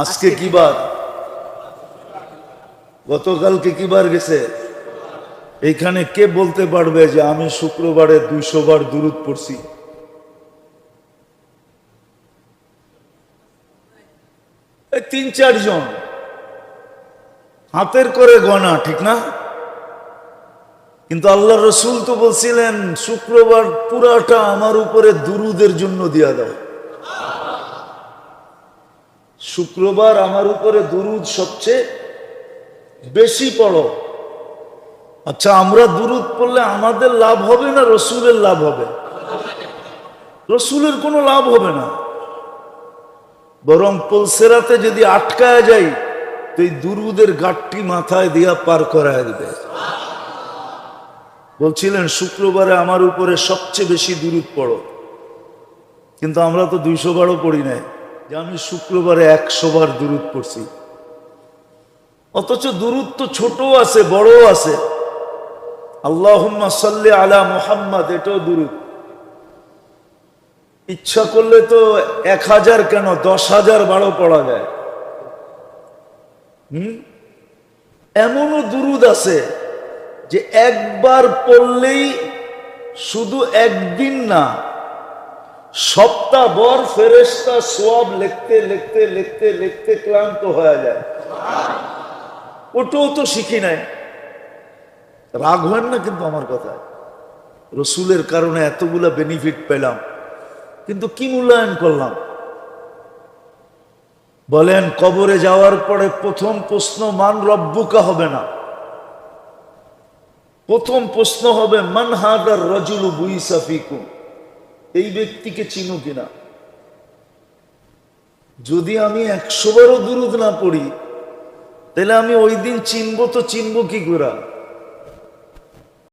আজকে কি বার? গতকালকে কি বার গেছে? এইখানে কে বলতে পারবে যে আমি শুক্রবারে দুইশো বার দূরত পড়ছি? এই তিন চারজন হাতের করে গনা ঠিক না? কিন্তু আল্লাহ রসুল তো বলছিলেন শুক্রবার পুরাটা আমার উপরে দুরুদের জন্য দিয়া দাও। শুক্রবার আমার উপরে দুরুদ সবচেয়ে বেশি পড়ো। আচ্ছা আমরা দুরুদ পড়লে আমাদের লাভ হবে না রসুলের লাভ হবে? রসুলের কোনো লাভ হবে না। বরং পলসেরাতে যদি আটকায় যাই, তো এই দুরুদের গাঠটি মাথায় দিয়া পার করায় দিবে। বলছিলেন, শুক্রবারে আমার উপরে সবচেয়ে বেশি দুরুদ পড়ো। কিন্তু আমরা তো দুইশো বারও পড়ি নাই। যে আমি শুক্রবারে একশো বার দূরত পড়ছি। অথচ দূরত তো ছোট আছে বড় আছে। আল্লাহ সাল্লি আলা মোহাম্মদ, এটাও দূরত ইচ্ছা করলে তো এক হাজার কেন, দশ হাজার বারো পড়া যায়। হম? এমনও দুরুদ আছে যে একবার পড়লেই শুধু একদিন না সপ্তাহ ভর ফেরেস্তা সোয়াব লিখতে লিখতে লিখতে লিখতে ক্লান্ত হয়ে যায়। ওটাও তো শিখি নাই। রাগ হয় না কিন্তু আমার কথা? রসুলের কারণে এতগুলা বেনিফিট পেলাম। কিন্তু কি মূল্যায়ন করলাম? বলেন, কবরে যাওয়ার পরে প্রথম প্রশ্ন, মান রব্বুকা হবে না। প্রথম প্রশ্ন হবে, মান হাদার রজুলু বুইসাফিকুম এই ব্যক্তিকে চিনো কিনা? যদি আমি একশো বারও দূরত না পড়ি, তাহলে আমি ওই দিন চিনবো তো চিনবো কি করে?